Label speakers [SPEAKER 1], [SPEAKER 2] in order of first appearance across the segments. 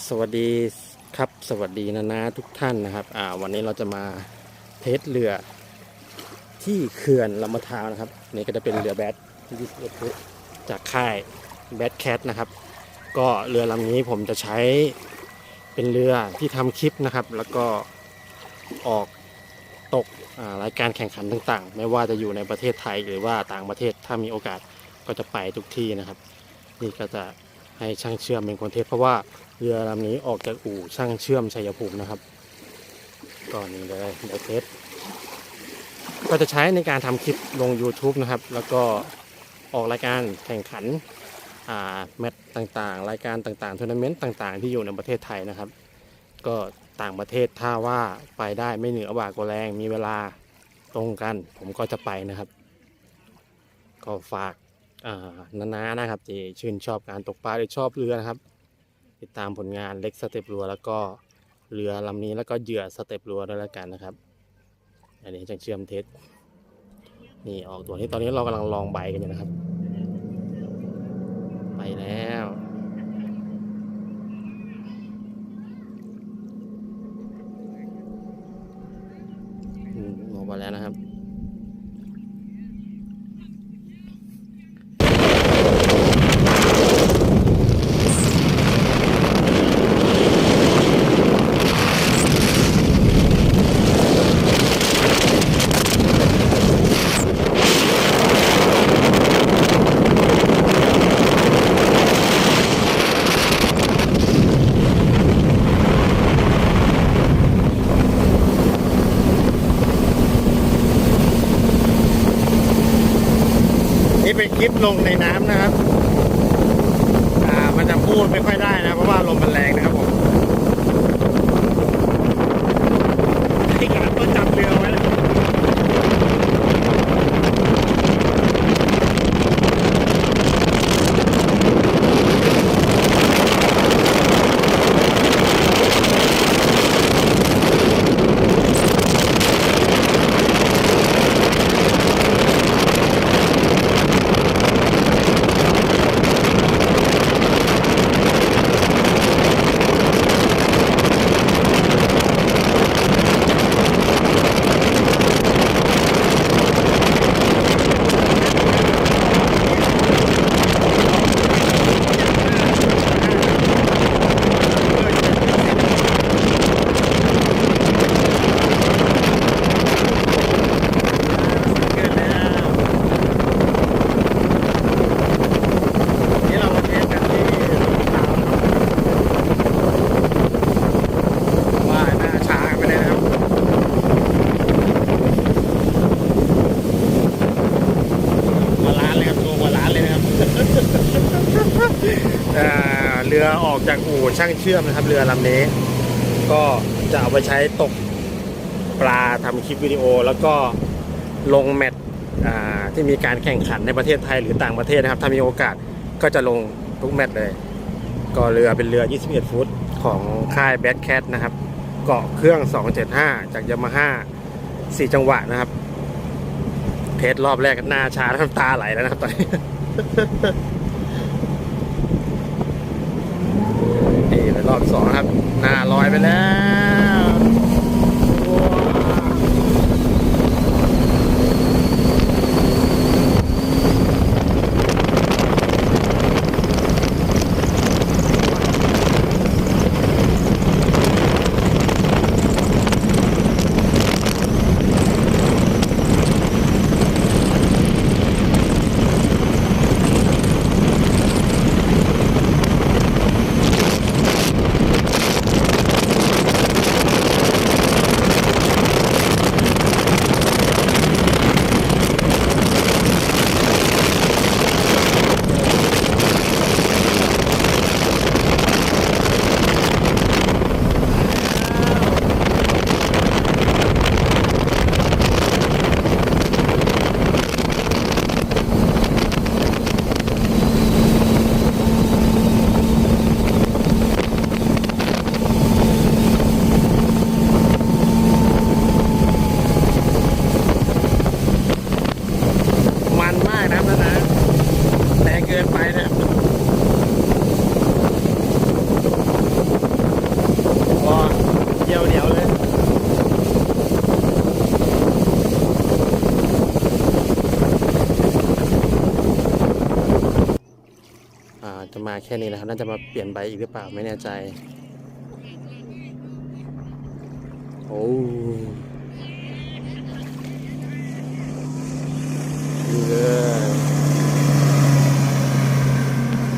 [SPEAKER 1] สวัสดีครับสวัสดีนะนะทุกท่านนะครับอ่าวันนี้เราจะมาเทสเรือที่เขื่อนลำมะทาวนะครับ นี่ก็จะเป็นเรือแบทที่21ฟุตจากค่ายแบทแคทนะครับ ก็เรือลำนี้ผมจะใช้เป็นเรือที่ทำคลิปนะครับ แล้วก็ออกตกรายการแข่งขันต่างๆ ไม่ว่าจะอยู่ในประเทศไทยหรือว่าต่างประเทศถ้ามีโอกาสก็จะไปทุกที่นะครับ นี่ก็จะ ให้ช่างเชื่อมเป็นคนเทสเพราะว่าเรือลำนี้ออกจากอู่ช่างเชื่อมชัยภูมินะครับก่อนนี้เลยเดี๋ยวเทสก็จะใช้ในการทำคลิปลง YouTube นะครับ แล้วก็ออกรายการแข่งขันแมตช์ต่างๆ รายการต่างๆทัวร์นาเมนต์ต่างๆ ที่อยู่ในประเทศไทยนะครับ ก็ต่างประเทศถ้าว่าไปได้ไม่เหนือบากว่าแรงมีเวลาตรงกัน ผมก็จะไปนะครับ ก็ฝาก นานานะครับที่ชื่นชอบการตกปลาหรือชอบเรือนะครับ ติดตามผลงานเล็กสเต็ปรัวแล้วก็เรือลำนี้แล้วก็เหยื่อสเต็ปรัวด้วยแล้วกันนะครับ อันนี้จะเชื่อมเทสนี่ออกตัวนี้ตอนนี้เรากำลังลองใบกันอยู่นะครับ ไปแล้วอืมออกมาแล้วนะครับ นี้เป็นคลิปลงในน้ำนะครับ อ่า มันจะพูดไม่ค่อยได้นะ เพราะว่าลมมันแรงนะครับผมที่กาก็จับเรือไว้เลยเกิดแล้วนี่เรามาเทสกันที่ลาวนะครับว่าหน้าช้าไปเลยนะครับ หัวล้านเลยครับตัวหัวล้านเลยนะครับ เอ่อเรือออก จากอู่ช่างเชื่อมนะครับ เรือลำนี้ ก็จะเอาไปใช้ตกปลาทำคลิปวิดีโอ แล้วก็ลงแมตช์ที่มีการแข่งขันในประเทศไทยหรือต่างประเทศนะครับ ถ้ามีโอกาสก็จะลงทุกแมตช์เลย ก็เรือเป็นเรือ 21 ฟุตของค่ายแบทแคทนะครับ เกาะเครื่อง 275 จากยามาฮ่า4จังหวะนะครับ เทสรอบแรกหน้าชาน้ำตาไหลแล้วนะครับตอนนี้ นี่เป็น รอบสองครับ หน้าลอยไปแล้ว จะมาแค่นี้นะครับ น่าจะมาเปลี่ยนใบอีกหรือเปล่าไม่แน่ใจ โอ้ดูเลย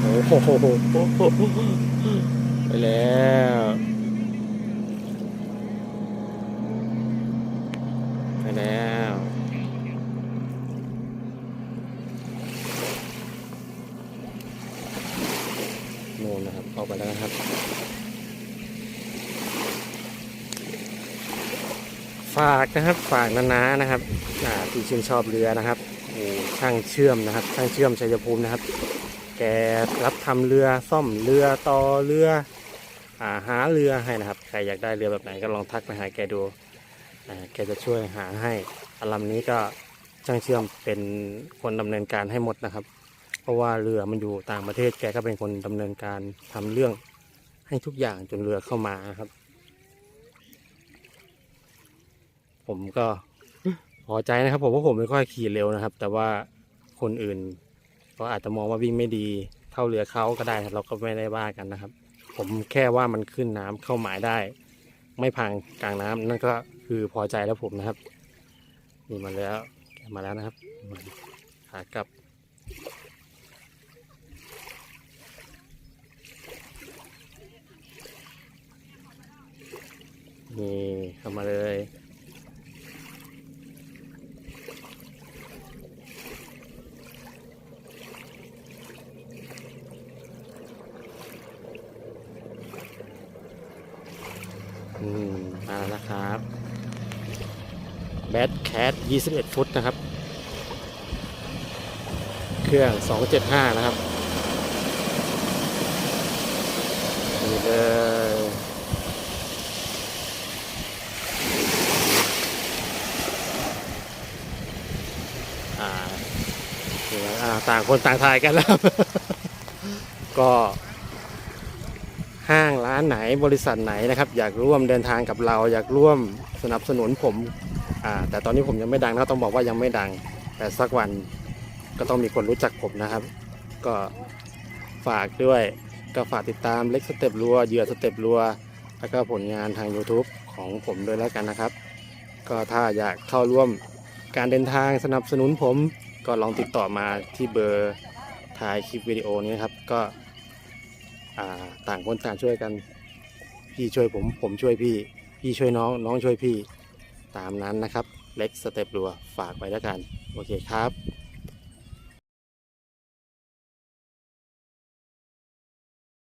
[SPEAKER 1] โอ้โหไปแล้ว ไปแล้ว นู่นะครับออกไปแล้วนะครับ ฝากนะครับฝากนานานะครับที่ชื่นชอบเรือนะครับโอ้ช่างเชื่อมนะครับ ช่างเชื่อมชัยภูมินะครับ แกรับทำเรือซ่อมเรือต่อเรืออาหาเรือให้นะครับ ใครอยากได้เรือแบบไหนก็ลองทักไปหาแกดูแกจะช่วยหาให้อลำนี้ก็ช่างเชื่อมเป็นคนดำเนินการให้หมดนะครับ เพราะว่าเรือมันอยู่ต่างประเทศแกก็เป็นคนดำเนินการทำเรื่องให้ทุกอย่างจนเรือเข้ามาครับ ผมก็พอใจนะครับ ผมว่าผมไม่ค่อยขี่เร็วนะครับ แต่ว่าคนอื่นก็อาจจะมองว่าวิ่งไม่ดีเท่าเรือเขาก็ได้ครับเราก็ไม่ได้ว่ากันนะครับ ผมแค่ว่ามันขึ้นน้ำเข้าหมายได้ ไม่พังกลางน้ำนั่นก็คือพอใจแล้วผมนะครับนี่มาแล้วมาแล้วนะครับขากลับ นี่เข้ามาเลยอืมมาแล้วครับแบทแคท21 ฟุตนะครับ เครื่อง 275 นะครับนี่เลยอ่านี่นะอ่า ต่างคนต่างถ่ายกันแล้ว ก็ห้างร้านไหนบริษัทไหนนะครับ อยากร่วมเดินทางกับเรา อยากร่วมสนับสนุนผมแต่ตอนนี้ผมยังไม่ดังนะต้องบอกว่ายังไม่ดัง แต่สักวันก็ต้องมีคนรู้จักผมนะครับ ก็ฝากด้วยก็ฝากติดตามเล็กสเต็ปรัวเหยื่อสเต็ปรัว แล้วก็ผลงานทาง YouTube ของผมด้วยแล้วกันนะครับ ก็ถ้าอยากเข้าร่วมการเดินทางสนับสนุนผม ก็ลองติดต่อมาที่เบอร์ท้ายคลิปวิดีโอนี้นะครับ ก็ต่างคนต่างช่วยกัน พี่ช่วยผม ผมช่วยพี่ พี่ช่วยน้อง น้องช่วยพี่ ตามนั้นนะครับ เล็กสเต็ปรัว ฝากไว้แล้วกัน โอเคครับ